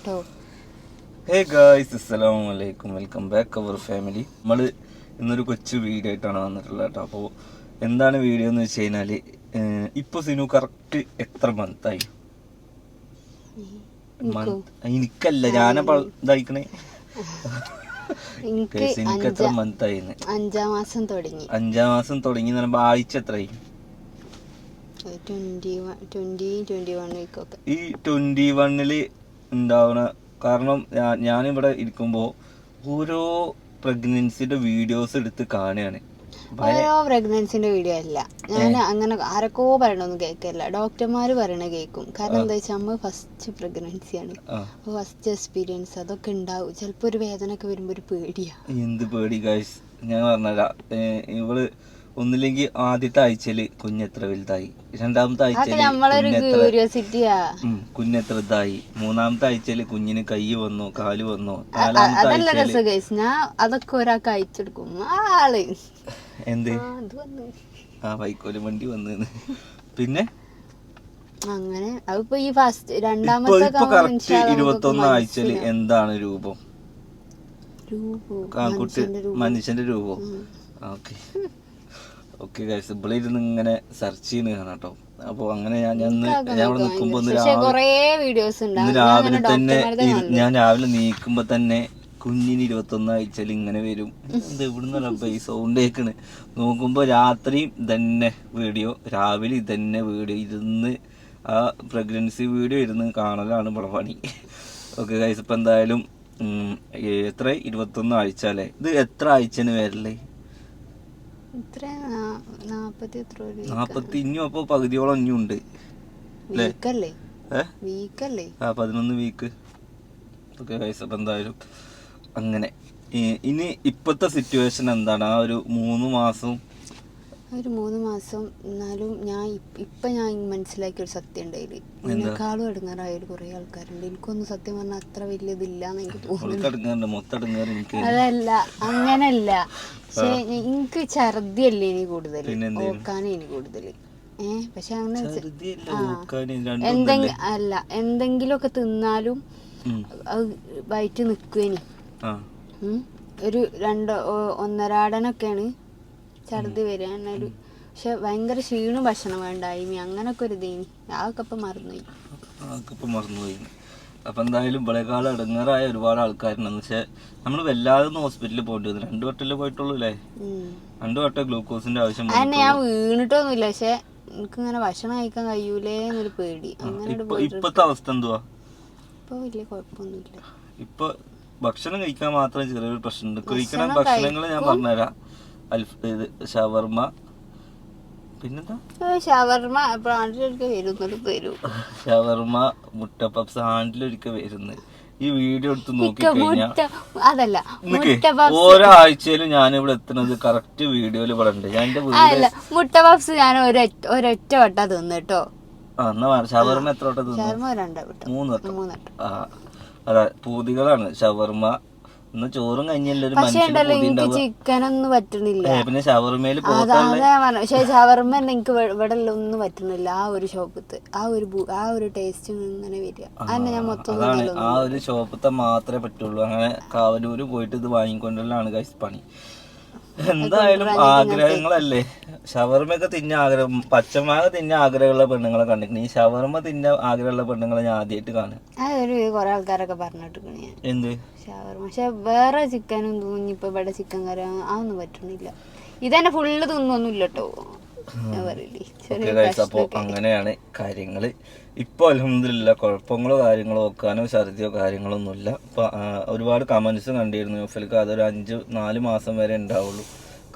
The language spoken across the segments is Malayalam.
കേട്ടോ ഹേ ഗായ്സ് അസ്സലാമു അലൈക്കും. Welcome back our family. നമ്മൾ ഇന്നൊരു കൊച്ചു വീഡിയോ ആയിട്ടാണ് വന്നിട്ടുള്ളത് കേട്ടോ. അപ്പോൾ എന്താണ് വീഡിയോ എന്ന് വെച്ച് കഴിഞ്ഞാൽ ഇപ്പോൾ സിനു കറക്റ്റ് എത്ര മന്തായി എനിക്കല്ല ഞാനപ്പോൾ ഇതായിക്കണേ. എനിക്ക് എത്ര മന്തായി അഞ്ചാം മാസം തുടങ്ങി. അഞ്ചാം മാസം തുടങ്ങി എന്ന് പറയുമ്പോൾ ആഴ്ച എത്രയായി ഈ ട്വന്റി ട്വന്റി ഉണ്ടാവണ കാരണം ഞാനിവിടെ ഇരിക്കുമ്പോൾ ഓരോ പ്രഗ്നൻസിന്റെ വീഡിയോസ് എടുത്ത് കാണുകയാണ്. ഓരോ പ്രഗ്നൻസിന്റെ വീഡിയോ അല്ല. ഞാൻ അങ്ങനെ ആരൊക്കെ പറയണൊന്നും കേൾക്കില്ല ഡോക്ടർമാർ പറയണ കേൾക്കും. കാരണം എന്താ വെച്ചാൽ നമ്മൾ ഫസ്റ്റ് പ്രഗ്നൻസി ആണ്. ഫസ്റ്റ് എക്സ്പീരിയൻസ് അതൊക്കെ ഉണ്ടാവും. ചിലപ്പോ ഒരു വേദന ഒക്കെ വരുമ്പോ ഒരു പേടിയാ. എന്ത് പേടി ഗൈസ് ഞാൻ പറഞ്ഞല്ല ഇവൾ ഒന്നില്ലെങ്കിൽ ആദ്യത്തെ ആഴ്ചയിൽ കുഞ്ഞെത്ര വലുതായി. രണ്ടാമത്തെ ആഴ്ചയിൽ കുഞ്ഞെത്ര ഇതായി. മൂന്നാമത്തെ ആഴ്ചയിൽ കുഞ്ഞിന് കൈ വന്നു കാൽ വന്നു നാലാമത്തെ ഞാൻ അതൊക്കെ ഒരാൾക്ക് അയച്ചെടുക്കും. ആൾ. എന്ത്? ആ, വൈക്കോൽ വണ്ടി വന്നു പിന്നെ? അങ്ങനെ. അതിപ്പോ ഈ ഫസ്റ്റ് രണ്ടാമത്തെ ഇരുപത്തൊന്ന് ആഴ്ചയിൽ എന്താണ് രൂപം? ആ കുട്ടി മനുഷ്യന്റെ രൂപം. ഓക്കെ. ഓക്കെ ഗൈസ് ഇവിടെ ഇരുന്ന് ഇങ്ങനെ സെർച്ച് ചെയ്യുന്ന കാണാം കേട്ടോ അപ്പൊ അങ്ങനെ ഞാൻ ഞാൻ അവിടെ ഞാൻ ഇവിടെ നിൽക്കുമ്പോ ഇന്ന് രാവിലെ തന്നെ ഞാൻ രാവിലെ നീക്കുമ്പോ തന്നെ കുഞ്ഞിന് ഇരുപത്തൊന്ന് ആഴ്ചയിൽ ഇങ്ങനെ വരും. ഇത് എവിടുന്നല്ല ഈ സൗണ്ട് കേൾക്കണ് നോക്കുമ്പോ രാത്രി തന്നെ വീഡിയോ രാവിലെ തന്നെ വീഡിയോ ഇരുന്ന് ആ പ്രഗ്നൻസി വീഡിയോ ഇരുന്ന് കാണലാണ് ഇവിടെ പണി. ഓക്കെ ഗൈസ് ഇപ്പൊ എന്തായാലും എത്ര? ഇരുപത്തൊന്ന് ആഴ്ച അല്ലേ? ഇത് എത്ര ആഴ്ചന് വരല്ലേ നാപ്പത്തി ഇനിയും അപ്പൊ പകുതിയോളം ഇനിയും ഉണ്ട്. ആ പതിനൊന്ന് വീക്ക്. ഓക്കെ ഗൈസ് അപ്പം എന്തായാലും അങ്ങനെ. ഇനി ഇപ്പോഴത്തെ സിറ്റുവേഷൻ എന്താണ്? ആ ഒരു മൂന്ന് മാസം. ഒരു മൂന്ന് മാസം എന്നാലും ഞാൻ ഇപ്പ- ഞാൻ മനസ്സിലാക്കിയ ഒരു സത്യം ഉണ്ടായിൽ എന്നെക്കാളും എടുങ്ങാറായ ഒരു കുറെ ആൾക്കാരുണ്ട്. എനിക്കൊന്നും സത്യം പറഞ്ഞാൽ അത്ര വലിയ ഇതില്ലാന്ന് എനിക്ക് തോന്നുന്നു അതല്ല അങ്ങനല്ല. പക്ഷെ എനിക്ക് ഛർദിയല്ലേ ഇനി കൂടുതൽ? ഓക്കാനേ ഇനി കൂടുതൽ ഏഹ് പക്ഷെ അങ്ങനെ ആ. എന്തെങ്കിലും അല്ല എന്തെങ്കിലുമൊക്കെ തിന്നാലും. അത് വയറ്റ് നിൽക്കുവേനി ആ. ഒരു രണ്ട് ഒന്നരാടനൊക്കെയാണ് ഛർദി വരിക എന്നൊരു പക്ഷെ ഭയങ്കര ക്ഷീണ ഭക്ഷണം വേണ്ടായി അങ്ങനൊക്കെ ഒരു ഇതേനി. അതൊക്കെ ഇപ്പം മറന്നുപോയി. ഇപ്പൊ മറന്നുപോയി. അപ്പൊ എന്തായാലും ഇവിടെക്കാൾ ഇടങ്ങാറായ ഒരുപാട് ആൾക്കാരുണ്ടെന്ന് വെച്ചാൽ നമ്മൾ വല്ലാതെ ഒന്നും ഹോസ്പിറ്റലിൽ പോയിട്ട് വന്നു രണ്ടു വട്ടല്ലേ പോയിട്ടുള്ളൂ അല്ലേ. രണ്ടു വട്ടം ഗ്ലൂക്കോസിന്റെ ആവശ്യം ഞാൻ വീണിട്ടൊന്നുമില്ല. പക്ഷെ എനിക്കിങ്ങനെ ഭക്ഷണം കഴിക്കാൻ കഴിയൂലേ എന്നൊരു പേടി ഇപ്പത്തെ അവസ്ഥ എന്തുവാ? ഇപ്പൊ വലിയ കുഴപ്പമൊന്നുമില്ല. ഇപ്പൊ ഭക്ഷണം കഴിക്കാൻ മാത്രം ചെറിയൊരു പ്രശ്നമുണ്ട്. കഴിക്കണ ഭക്ഷണം ഭക്ഷണങ്ങൾ ഞാൻ പറഞ്ഞുതരാം. അൽഫ ഇത് ഷവർമ പിന്നെന്താ? ഷവർമ. പ്രാണ്ടിലൊക്കെ വരുന്നത് തരൂ ഷവർമ മുട്ട പപ്സ് ഹാൻഡിലൊരിക്കൽ വരുന്നത്. ഈ വീഡിയോ എടുത്ത് നോക്കി അതല്ല ആഴ്ചയിലും ഞാൻ ഇവിടെ എത്തുന്നത് കറക്റ്റ് വീഡിയോയിൽ ഇവിടെ ഉണ്ട്. ഞാൻ എന്റെ മുട്ട പപ്സ് ഞാൻ ഒരൊറ്റ വട്ട തിന്നു കേട്ടോ. ഷവർമ എത്ര വട്ടം തിന്നു? ഷവർമ രണ്ടാ മൂന്ന് വട്ടം. മൂന്ന് വട്ടം. അതെ പൂതികളാണ്. ഷവർമ ഇന്ന് ചോറും കഞ്ഞിയല്ല ഒരു പക്ഷെ ഉണ്ടല്ലോ എനിക്ക് ചിക്കൻ ഒന്നും പറ്റണില്ല പിന്നെ ഷവർമയിൽ പക്ഷേ ഷവർമ എനിക്ക് ഇവ- ഇവിടെ ഒന്നും പറ്റുന്നില്ല. ആ ഒരു ഷോപ്പത്ത്. ആ ഒരു ആ ഒരു ടേസ്റ്റ് ഇങ്ങനെ വരിക. അതന്നെ ഞാൻ മൊത്തം ആ ഒരു ഷോപ്പത്തെ മാത്രമേ പറ്റുള്ളൂ. അങ്ങനെ കാവലൂര് പോയിട്ട് ഇത് വാങ്ങിക്കൊണ്ടല്ലാണ് പണി. എന്തായാലും ആഗ്രഹങ്ങളല്ലേ? ഷവർമയൊക്കെ തിന്ന ആഗ്രഹം പച്ചമാങ്ങ തിന്ന ആഗ്രഹമുള്ള പെണ്ണുങ്ങളെ കണ്ടിട്ടുണ്ട് ഈ ഷവർമ തിന്ന ആഗ്രഹമുള്ള പെണ്ണുങ്ങളെ ഞാൻ ആദ്യമായിട്ട് കാണും കുറെ ആൾക്കാരൊക്കെ എന്ത്? ഷവർമ. പക്ഷെ വേറെ ചിക്കനും തോന്നി ഇപ്പൊ ഇവിടെ ചിക്കൻ കറി അതൊന്നും പറ്റണില്ല. ഇതന്നെ ഫുള്ള് തിന്നൊന്നുമില്ല കേട്ടോ അപ്പോൾ അങ്ങനെയാണ് കാര്യങ്ങൾ ഇപ്പോൾ അലഹമില്ല കുഴപ്പങ്ങളോ കാര്യങ്ങളോ ഒക്കാനോ ഛർദിയോ കാര്യങ്ങളോ ഒന്നുമില്ല ഇപ്പം ഒരുപാട് കമൻസ് കണ്ടിരുന്നു യൂഫലിക്ക് അതൊരു അഞ്ച് നാല് മാസം വരെ ഉണ്ടാവുള്ളൂ.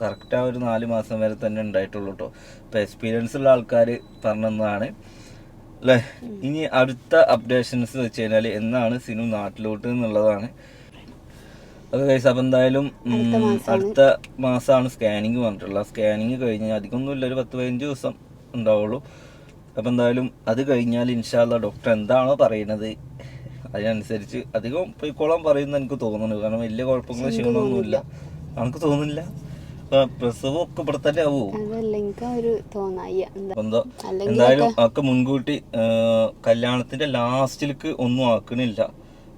കറക്റ്റ് ആ ഒരു നാല് മാസം വരെ തന്നെ ഉണ്ടായിട്ടുള്ളൂ കേട്ടോ ഇപ്പം എക്സ്പീരിയൻസ് ഉള്ള ആൾക്കാർ പറഞ്ഞതാണ്. അല്ലേ ഇനി അടുത്ത അപ്ഡേഷൻസ് വെച്ച് കഴിഞ്ഞാൽ എന്നാണ് സിനു നാട്ടിലോട്ട് എന്നുള്ളതാണ്. ഓക്കെ ഗൈസ് അപ്പം എന്തായാലും അടുത്ത മാസമാണ്. സ്കാനിങ് പറഞ്ഞിട്ടുള്ളത്. സ്കാനിങ് കഴിഞ്ഞ് അധികമൊന്നുമില്ല ഒരു പത്ത് പതിനഞ്ച് ദിവസം ഉണ്ടാവുള്ളൂ. അപ്പം എന്തായാലും അത് കഴിഞ്ഞാൽ ഇൻഷാല്ല ഡോക്ടർ എന്താണോ പറയുന്നത് അതിനനുസരിച്ച് അധികം പൊയ്ക്കോളം പറയുന്ന എനിക്ക് തോന്നുന്നു കാരണം വലിയ കുഴപ്പങ്ങളോ ക്ഷീണമൊന്നുമില്ല. നമുക്ക് തോന്നുന്നില്ല? പ്രസവം ഒക്കെ ഇവിടെ തന്നെ ആവൂ? എനിക്ക് എന്തായാലും ഒക്കെ മുൻകൂട്ടി കല്യാണത്തിന്റെ ലാസ്റ്റിലേക്ക് ഒന്നും ആക്കണില്ല.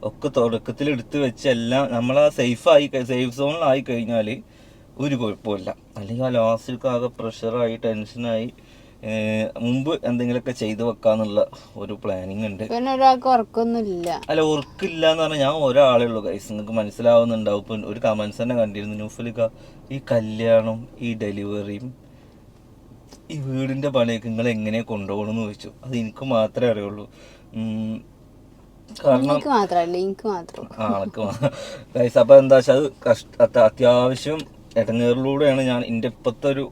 ഒക്കെ തുടക്കത്തിൽ എടുത്ത് വെച്ച് എല്ലാം നമ്മൾ ആ സേഫ് ആയി സേഫ് സോണിലായി കഴിഞ്ഞാൽ ഒരു കുഴപ്പമില്ല അല്ലെങ്കിൽ ആ ലാസ്റ്റിലേക്ക് ആകെ പ്രഷറായി ടെൻഷനായി മുമ്പ് എന്തെങ്കിലുമൊക്കെ ചെയ്തു വെക്കാന്നുള്ള ഒരു പ്ലാനിങ് ഉണ്ട്. പിന്നെ ഒരാൾക്ക് ഉറക്കൊന്നുമില്ല. അല്ല ഉറക്കില്ല എന്ന് പറഞ്ഞാൽ ഞാൻ ഒരാളേ ഉള്ളൂ കൈസ് നിങ്ങൾക്ക് മനസ്സിലാവുന്നുണ്ടാവും. ഇപ്പം ഒരു കമൻസ് തന്നെ കണ്ടിരുന്നു. ന്യൂഫിലിക്ക ഈ കല്യാണം ഈ ഡെലിവറിയും ഈ വീടിന്റെ പണിയൊക്കെ നിങ്ങൾ എങ്ങനെ കൊണ്ടുപോകണമെന്ന് ചോദിച്ചു. അത് എനിക്ക് മാത്രമേ അറിയുള്ളൂ. എനിക്ക് മാത്രല്ല എനിക്ക് മാത്രം. ആൾക്ക് ഗൈസ് അപ്പൊ എന്താ വെച്ചാൽ അത് കഷ്ട അത്യാവശ്യം ഇടങ്ങേറിലൂടെയാണ് ഞാൻ എന്റെ ഇപ്പോഴത്തെ ഒരു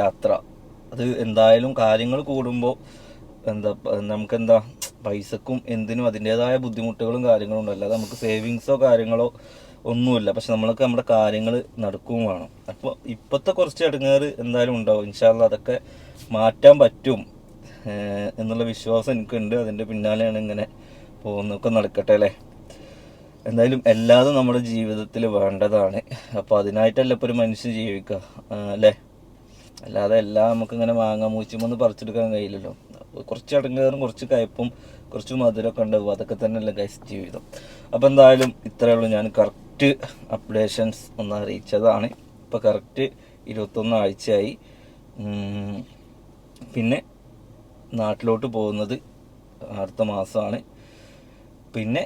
യാത്ര. അത് എന്തായാലും കാര്യങ്ങൾ കൂടുമ്പോൾ എന്താ നമുക്ക് എന്താ പൈസക്കും എന്തിനും അതിന്റെതായ ബുദ്ധിമുട്ടുകളും കാര്യങ്ങളും ഉണ്ടല്ലോ അത് നമുക്ക് സേവിങ്സോ കാര്യങ്ങളോ ഒന്നുമില്ല. പക്ഷെ നമ്മൾക്ക് നമ്മുടെ കാര്യങ്ങൾ നടക്കുകയും വേണം. അപ്പോൾ ഇപ്പത്തെ കുറച്ച് ഇടങ്ങേറ് എന്തായാലും ഉണ്ടാവും. ഇൻഷാല്ല അതൊക്കെ മാറ്റാൻ പറ്റും. എന്നുള്ള വിശ്വാസം എനിക്കുണ്ട്. അതിന്റെ പിന്നാലെയാണ് ഇങ്ങനെ പോകുന്നൊക്കെ നടക്കട്ടെ അല്ലേ? എന്തായാലും എല്ലാതും നമ്മുടെ ജീവിതത്തിൽ വേണ്ടതാണ്. അപ്പോൾ അതിനായിട്ടല്ല ഇപ്പോൾ ഒരു മനുഷ്യൻ ജീവിക്കുക അല്ലേ? അല്ലാതെ എല്ലാം നമുക്കിങ്ങനെ മാങ്ങ മൂച്ചുമെന്ന് പറിച്ചെടുക്കാൻ കഴിയില്ലല്ലോ. കുറച്ച് അടങ്ങേറും കുറച്ച് കയപ്പും കുറച്ച് മധുരമൊക്കെ ഉണ്ടാവും. അതൊക്കെ തന്നെയല്ലേ ഗൈസ് ജീവിതം. അപ്പോൾ എന്തായാലും ഇത്രയേ ഉള്ളൂ. ഞാൻ കറക്റ്റ് അപ്ഡേഷൻസ് ഒന്ന് അറിയിച്ചതാണ്. ഇപ്പോൾ കറക്റ്റ് ഇരുപത്തൊന്ന് ആഴ്ചയായി. പിന്നെ നാട്ടിലോട്ട് പോകുന്നത് അടുത്ത മാസമാണ്. പിന്നെ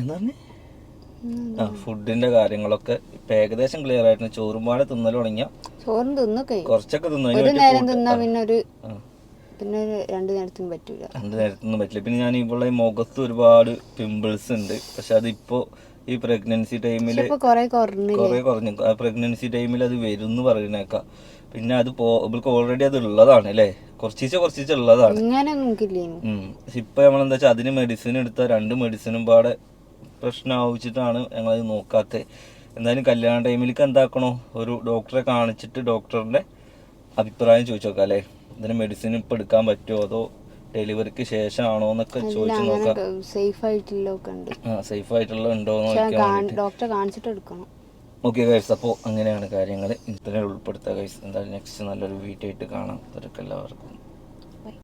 എന്താണ് ആ ഫുഡിന്റെ കാര്യങ്ങളൊക്കെ ഇപ്പൊ ഏകദേശം ക്ലിയർ ആയിട്ടുണ്ട്. ചോറുംപാടെ തിന്നൽ തുടങ്ങിയ? ചോറും തിന്നൊക്കെ കുറച്ചൊക്കെ തിന്നു. പിന്നെ ഒരു പിന്നെ രണ്ടു നേരത്തിനും പറ്റൂല. രണ്ട് നേരത്തൊന്നും പറ്റില്ല. പിന്നെ ഞാൻ ഇവിടെ മുഖത്ത് ഒരുപാട് പിമ്പിൾസ് ഉണ്ട്. പക്ഷെ അതിപ്പോ ഈ പ്രഗ്നൻസി ടൈമിൽ ഇപ്പൊ കൊറേ കുറഞ്ഞു. പ്രഗ്നൻസി ടൈമിൽ അത് വരും എന്ന് പറയുന്നേക്കാം. പിന്നെ അത് ഓൾറെഡി അത് ഉള്ളതാണ് അല്ലേ? കുറച്ചീച്ച കുറച്ചീച്ച ഉള്ളതാണ് ഇങ്ങനെ നോക്കില്ലേനു. ഇപ്പൊ നമ്മളെന്താ വെച്ചാൽ അതിന് മെഡിസിൻ എടുത്ത രണ്ട് മെഡിസിനും പാടെ പ്രശ്നമാവിച്ചിട്ടാണ് ഞങ്ങളത് നോക്കാത്തത് എന്തായാലും കല്യാണ ടൈമിലേക്ക് എന്താക്കണോ? ഒരു ഡോക്ടറെ കാണിച്ചിട്ട് ഡോക്ടറിന്റെ അഭിപ്രായം ചോദിച്ചു നോക്കാം അല്ലേ? ഇതിന് മെഡിസിൻ ഇപ്പൊ എടുക്കാൻ പറ്റുമോ അതോ ഡെലിവറിക്ക് ശേഷമാണോ എന്നൊക്കെ ചോദിച്ചു നോക്കാം. സേഫ് ആയിട്ടുള്ള സേഫ് ആയിട്ടുള്ള ഉണ്ടോ ഡോക്ടറെ കാണിച്ചിട്ട് എടുക്കണം. ഓക്കെ ഗൈസ് അപ്പോൾ അങ്ങനെയാണ് കാര്യങ്ങൾ ഇത്രയും ഉൾപ്പെടുത്തുക ഗൈസ് എന്തായാലും നെക്സ്റ്റ് നല്ലൊരു വീഡിയോ ആയിട്ട് കാണാം. അതൊക്കെ എല്ലാവർക്കും